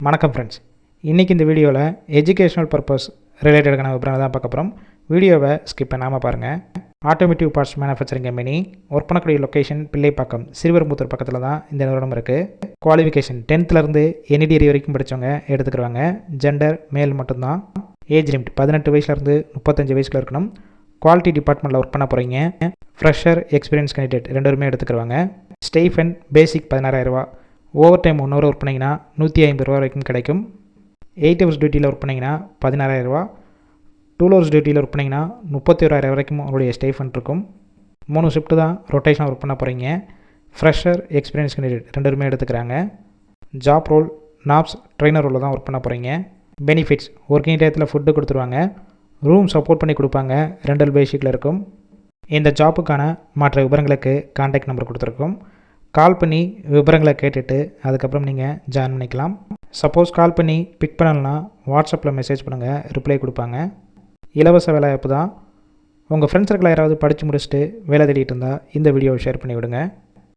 வணக்கம் ஃப்ரெண்ட்ஸ் இன்றைக்கி இந்த வீடியோவில் எஜுகேஷனல் பர்பஸ் ரிலேட்டடான விவரங்களை தான் பார்க்க போகிறோம் வீடியோவை ஸ்கிப் பண்ணாமல் பாருங்கள் automotive parts manufacturing company work பண்ணக்கூடிய லொக்கேஷன் பிள்ளைப்பாக்கம் சிறுவரம்புத்தூர் பக்கத்தில் தான் இந்த நிறுவனம் இருக்குது குவாலிஃபிகேஷன் டென்த்துலேருந்து எனி டிகிரி வரைக்கும் படித்தவங்க எடுத்துக்கிடுவாங்க ஜெண்டர் மேல் மட்டும்தான். ஏஜ் லிமிட் பதினெட்டு வயசுலேருந்து முப்பத்தஞ்சு வயசுல இருக்கணும். குவாலிட்டி டிபார்ட்மெண்ட்டில் ஒர்க் பண்ண போகிறீங்க ஃப்ரெஷர் எக்ஸ்பீரியன்ஸ் கேண்டிடேட் ரெண்டு பேருமே எடுத்துக்கிடுவாங்க stipend basic பதினாறாயிரரூவா over time one hour work பண்ணிங்கன்னா நூற்றி ஐம்பது ரூபா வரைக்கும் கிடைக்கும். எயிட் ஹவர்ஸ் டியூட்டியில் ஒர்க் பண்ணிங்கன்னா பதினாறாயிரரூவா டூ ஹவர்ஸ் டியூட்டியில் ஒர்க் பண்ணிங்கன்னா முப்பத்தி ஓராயிரம் வரைக்கும் உங்களுடைய ஸ்டேஃபன் இருக்கும். மூணு ஷிஃப்ட்டு தான் ரொட்டேஷனாக ஒர்க் பண்ண போகிறீங்க ஃப்ரெஷர் எக்ஸ்பீரியன்ஸ் கேண்டிடேட் ரெண்டுமே எடுத்துக்கிறாங்க. ஜாப் ரோல் நாப்ஸ் ட்ரெயினர் ரோலில் தான் ஒர்க் பண்ண போகிறீங்க பெனிஃபிட்ஸ் ஒர்க்கிங் டயத்தில் ஃபுட்டு கொடுத்துருவாங்க. ரூம் சப்போர்ட் பண்ணி கொடுப்பாங்க. ரெண்டல் பேசிக்கில் இருக்கும். இந்த ஜாப்புக்கான மற்ற விவரங்களுக்கு கான்டாக்ட் நம்பர் கொடுத்துருக்கோம். கால் பண்ணி விவரங்களை கேட்டுட்டு அதுக்கப்புறம் நீங்கள் ஜாயின் பண்ணிக்கலாம். சப்போஸ் கால் பண்ணி பிக் பண்ணலன்னா வாட்ஸ்அப்பில் மெசேஜ் பண்ணுங்கள் ரிப்ளை கொடுப்பாங்க. இலவச வேலைவாய்ப்பு தான். உங்கள் ஃப்ரெண்ட்ஸ் சர்க்கிள் யாராவது படித்து முடிச்சுட்டு வேலை தேடிட்டு இருந்தால் இந்த வீடியோவை ஷேர் பண்ணி விடுங்க